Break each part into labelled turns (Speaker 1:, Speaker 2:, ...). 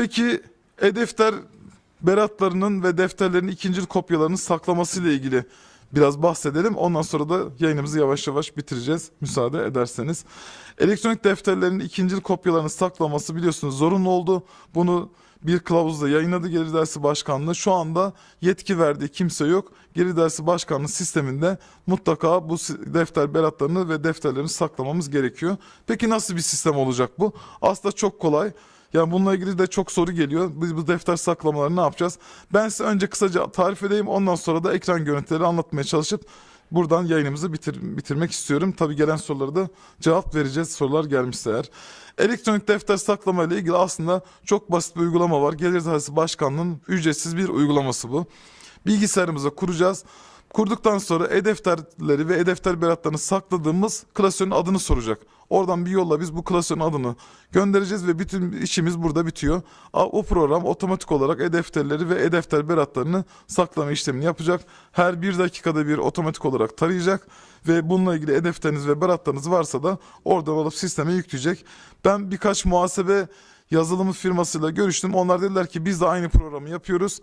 Speaker 1: Peki e-defter beratlarının ve defterlerin ikinci kopyalarının saklaması ile ilgili biraz bahsedelim. Ondan sonra da yayınımızı yavaş yavaş bitireceğiz müsaade ederseniz. Elektronik defterlerin ikinci kopyalarını saklaması biliyorsunuz zorunlu oldu. Bunu bir kılavuzda yayınladı Gelir Dersi Başkanlığı. Şu anda yetki verdiği kimse yok. Gelir Dersi Başkanlığı sisteminde mutlaka bu defter beratlarını ve defterlerini saklamamız gerekiyor. Peki nasıl bir sistem olacak bu? Aslında çok kolay. Yani bununla ilgili de çok soru geliyor. Biz bu defter saklamaları ne yapacağız? Ben size önce kısaca tarif edeyim. Ondan sonra da ekran görüntüleri anlatmaya çalışıp buradan yayınımızı bitir, bitirmek istiyorum. Tabii gelen soruları da cevap vereceğiz. Sorular gelmişse eğer. Elektronik defter saklama ile ilgili aslında çok basit bir uygulama var. Gelir Dairesi Başkanlığı'nın ücretsiz bir uygulaması bu. Bilgisayarımıza kuracağız. Kurduktan sonra e-defterleri ve e-defter beratlarını sakladığımız klasörün adını soracak. Oradan bir yolla biz bu klasörün adını göndereceğiz ve bütün işimiz burada bitiyor. O program otomatik olarak e-defterleri ve e-defter beratlarını saklama işlemini yapacak. Her bir dakikada bir otomatik olarak tarayacak ve bununla ilgili e-defteriniz ve beratlarınız varsa da oradan alıp sisteme yükleyecek. Ben birkaç muhasebe yazılımı firmasıyla görüştüm. Onlar dediler ki biz de aynı programı yapıyoruz.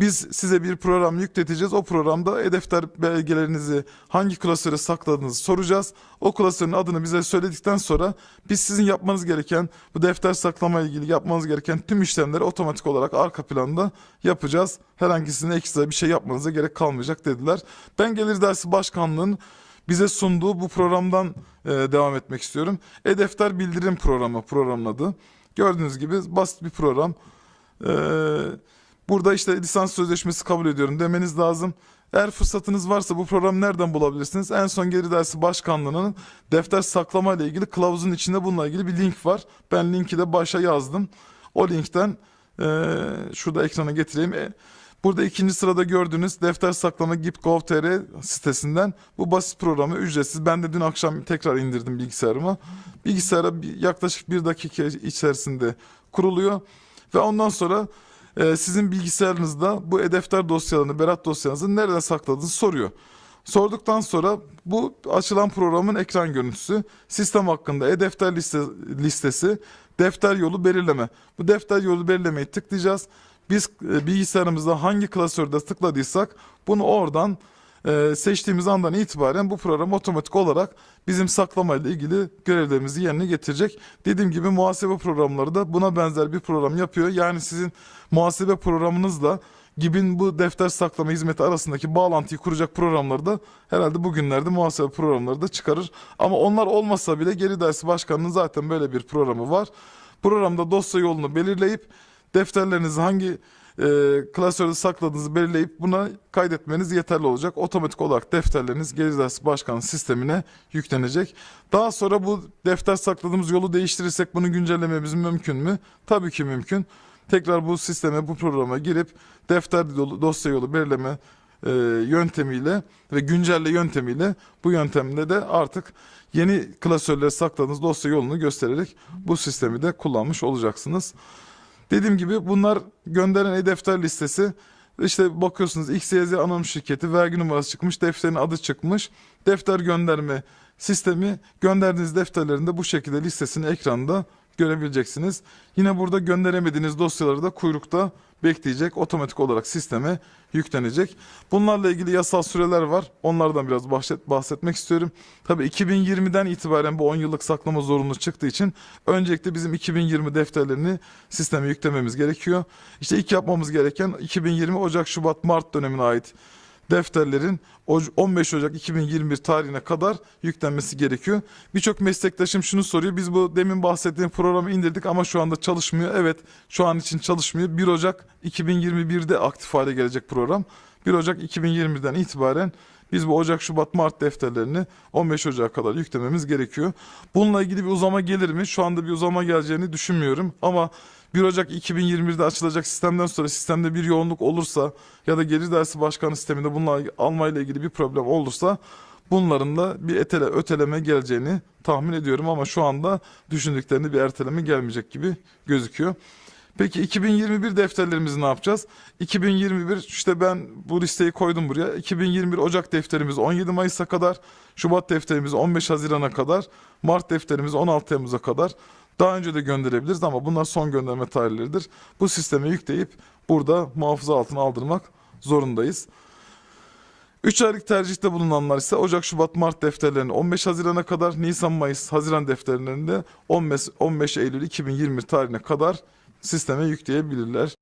Speaker 1: Biz size bir program yükleteceğiz. O programda e-defter belgelerinizi hangi klasöre sakladığınızı soracağız. O klasörün adını bize söyledikten sonra biz sizin yapmanız gereken bu defter saklama ilgili yapmanız gereken tüm işlemleri otomatik olarak arka planda yapacağız. Herhangisine ekstra bir şey yapmanıza gerek kalmayacak dediler. Ben Gelir Dersi Başkanlığı'nın bize sunduğu bu programdan e, devam etmek istiyorum. E-defter bildirim programı programın adı. Gördüğünüz gibi basit bir program. Eee Burada işte lisans sözleşmesi kabul ediyorum demeniz lazım. Eğer fırsatınız varsa bu programı nereden bulabilirsiniz? En son geri dersi başkanlığının defter saklama ile ilgili kılavuzun içinde bununla ilgili bir link var. Ben linki de başa yazdım. O linkten eee, şurada ekrana getireyim. E, Burada ikinci sırada gördüğünüz defter saklama gip.gov.tr sitesinden bu basit programı ücretsiz. Ben de dün akşam tekrar indirdim bilgisayarıma. Bilgisayara yaklaşık bir dakika içerisinde kuruluyor. Ve ondan sonra e, sizin bilgisayarınızda bu e-defter dosyalarını, berat dosyanızı nereden sakladığınızı soruyor. Sorduktan sonra bu açılan programın ekran görüntüsü, sistem hakkında e-defter liste, listesi, defter yolu belirleme. Bu defter yolu belirlemeyi tıklayacağız. Biz e, bilgisayarımızda hangi klasörde tıkladıysak bunu oradan e, seçtiğimiz andan itibaren bu program otomatik olarak bizim saklama ile ilgili görevlerimizi yerine getirecek. Dediğim gibi muhasebe programları da buna benzer bir program yapıyor. Yani sizin muhasebe programınızla GİB'in bu defter saklama hizmeti arasındaki bağlantıyı kuracak programları da herhalde bugünlerde muhasebe programları da çıkarır. Ama onlar olmasa bile geri dersi başkanının zaten böyle bir programı var. Programda dosya yolunu belirleyip defterlerinizi hangi klasörde sakladığınızı belirleyip buna kaydetmeniz yeterli olacak. Otomatik olarak defterleriniz Gelir Dersi Başkanı sistemine yüklenecek. Daha sonra bu defter sakladığımız yolu değiştirirsek bunu güncellememiz mümkün mü? Tabii ki mümkün. Tekrar bu sisteme, bu programa girip defter yolu, dosya yolu belirleme e, yöntemiyle ve güncelle yöntemiyle bu yöntemde de artık yeni klasörlere sakladığınız dosya yolunu göstererek bu sistemi de kullanmış olacaksınız. Dediğim gibi bunlar gönderen e-defter listesi. İşte bakıyorsunuz XYZ anonim şirketi vergi numarası çıkmış, defterin adı çıkmış. Defter gönderme sistemi gönderdiğiniz defterlerin de bu şekilde listesini ekranda görebileceksiniz. Yine burada gönderemediğiniz dosyaları da kuyrukta bekleyecek. Otomatik olarak sisteme yüklenecek. Bunlarla ilgili yasal süreler var. Onlardan biraz bahset, bahsetmek istiyorum. Tabii 2020'den itibaren bu 10 yıllık saklama zorunlu çıktığı için öncelikle bizim 2020 defterlerini sisteme yüklememiz gerekiyor. İşte ilk yapmamız gereken 2020 Ocak, Şubat, Mart dönemine ait defterlerin o- 15 Ocak 2021 tarihine kadar yüklenmesi gerekiyor. Birçok meslektaşım şunu soruyor. Biz bu demin bahsettiğim programı indirdik ama şu anda çalışmıyor. Evet şu an için çalışmıyor. 1 Ocak 2021'de aktif hale gelecek program. 1 Ocak 2020'den itibaren biz bu Ocak, Şubat, Mart defterlerini 15 Ocak'a kadar yüklememiz gerekiyor. Bununla ilgili bir uzama gelir mi? Şu anda bir uzama geleceğini düşünmüyorum ama 1 Ocak 2021'de açılacak sistemden sonra sistemde bir yoğunluk olursa ya da gelir dersi başkanı sisteminde bununla almayla ilgili bir problem olursa bunların da bir etele, öteleme geleceğini tahmin ediyorum ama şu anda düşündüklerinde bir erteleme gelmeyecek gibi gözüküyor. Peki 2021 defterlerimizi ne yapacağız? 2021 işte ben bu listeyi koydum buraya. 2021 Ocak defterimiz 17 Mayıs'a kadar, Şubat defterimiz 15 Haziran'a kadar, Mart defterimiz 16 Temmuz'a kadar. Daha önce de gönderebiliriz ama bunlar son gönderme tarihleridir. Bu sisteme yükleyip burada muhafaza altına aldırmak zorundayız. 3 aylık tercihte bulunanlar ise Ocak, Şubat, Mart defterlerini 15 Haziran'a kadar, Nisan, Mayıs, Haziran defterlerini de 15, 15 Eylül 2021 tarihine kadar sisteme yükleyebilirler.